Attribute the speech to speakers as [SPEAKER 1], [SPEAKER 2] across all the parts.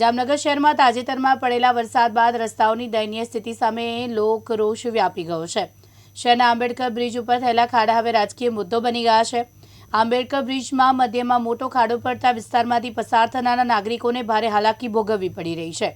[SPEAKER 1] જામનગર શહેરમાં તાજેતરમાં પડેલા વરસાદ બાદ રસ્તાઓની દયનીય સ્થિતિ સામે લોક રોષ વ્યાપી ગયો છે. શહેરના આંબેડકર બ્રિજ ઉપર થયેલા ખાડા હવે રાજકીય મુદ્દો બની ગયા છે. આંબેડકર બ્રિજમાં મધ્યમાં મોટો ખાડો પડતા વિસ્તારમાંથી પસાર થનારા નાગરિકોને ભારે હાલાકી ભોગવવી પડી રહી છે.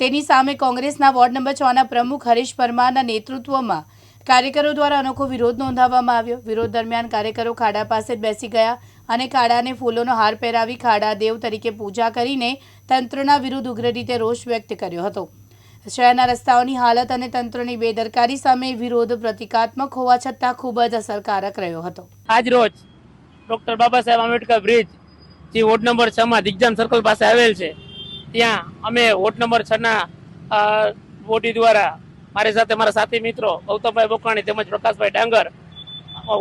[SPEAKER 1] તેની સામે કોંગ્રેસના વોર્ડ નંબર છના પ્રમુખ હરીશ પરમારના નેતૃત્વમાં કાર્યકરો દ્વારા અનોખો વિરોધ નોંધાવવામાં આવ્યો. વિરોધ દરમિયાન કાર્યકરો ખાડા પાસે બેસી ગયા. અને ખાડાને ફૂલોનો હાર પહેરાવી ખાડા દેવ તરીકે પૂજા કરીને તંત્રના વિરુદ્ધ ઉગ્ર રીતે રોષ વ્યક્ત કર્યો હતો. શહેરના રસ્તાઓની હાલત અને તંત્રની બેદરકારી સામે વિરોધ પ્રતિકાત્મક હોવા છતાં ખૂબ જ અસરકારક રહ્યો હતો.
[SPEAKER 2] આજ રોજ ડોક્ટર બાબા સાહેબ આંબેડકર બ્રિજ, જે વોર્ડ નંબર છ માં દિગ્જામ સર્કલ પાસે આવેલ છે, ત્યાં અમે વોર્ડ નંબર છ ના બોડી દ્વારા મારી સાથે મારા સાથી મિત્રો ગૌતમભાઈ બોકાણી તેમજ પ્રકાશભાઈ ડાંગર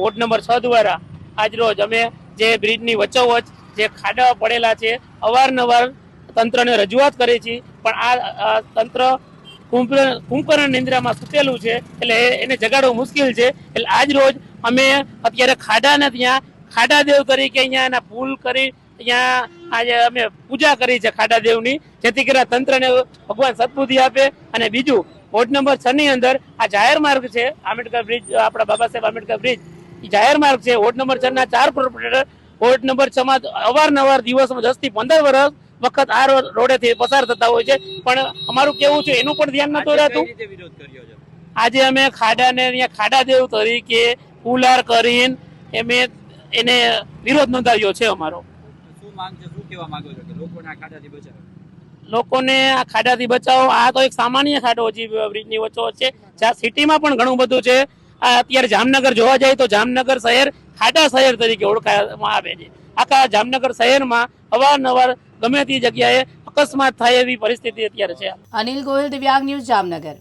[SPEAKER 2] વોર્ડ નંબર છ દ્વારા આજ રોજ અમે જે બ્રિજની વચ્ચોવચ જે ખાડા પડેલા છે, અવારનવાર તંત્રને રજૂઆત કરી છે. પણ આ તંત્ર કુંભ- કુંભકર્ણ નિંદ્રામાં સૂતેલું છે, એટલે એને જગાડવું મુશ્કેલ છે. એટલે આજ રોજ અમે અત્યારે ખાડાને ત્યાં, ખાડાદેવ તરીકે અહીંયા એના પુલ કરી અહીંયા આજે અમે પૂજા કરી છે ખાડાદેવની. જેથી કરીને તંત્રને ભગવાન સદબુદ્ધિ આપે. અને બીજું, વોર્ડ નંબર છ ની અંદર આ જાહેર માર્ગ છે, આંબેડકર બ્રિજ, આપણા બાબા સાહેબ આંબેડકર બ્રિજ. જાહેર માર્ગ છે. વોર્ડ નંબર ચાર ના ચાર કોર્પોરેટર વોર્ડ નંબર છ માં અવારનવાર દિવસમાં દસથી પંદર વર્ષ વખત આ રોડેથી પસાર થતા હોય છે. પણ અમારું કેવું છે એનું પણ ધ્યાન નતું રહેતું. આજે અમે ખાડાને અહીંયા ખાડાદેવ તરીકે પુલાર કરીને અમે એને વિરોધ નોંધાવ્યો છે અમારો.
[SPEAKER 3] લોકોને આ ખાડાથી બચાવો?
[SPEAKER 2] આ બચાવો. આ તો એક સામાન્ય ખાડો હજી બ્રિજની વચ્ચો છે. જ્યાં સિટીમાં પણ ઘણું બધું છે. આ અત્યારે જામનગર જોવા જાય તો જામનગર શહેર ખાડા શહેર તરીકે ઓળખાવામાં આવે છે. આખા જામનગર શહેરમાં અવારનવાર ગમે તે જગ્યાએ અકસ્માત થાય એવી પરિસ્થિતિ અત્યારે છે.
[SPEAKER 1] અનિલ ગોયલ, દિવ્યાંગ ન્યૂઝ જામનગર.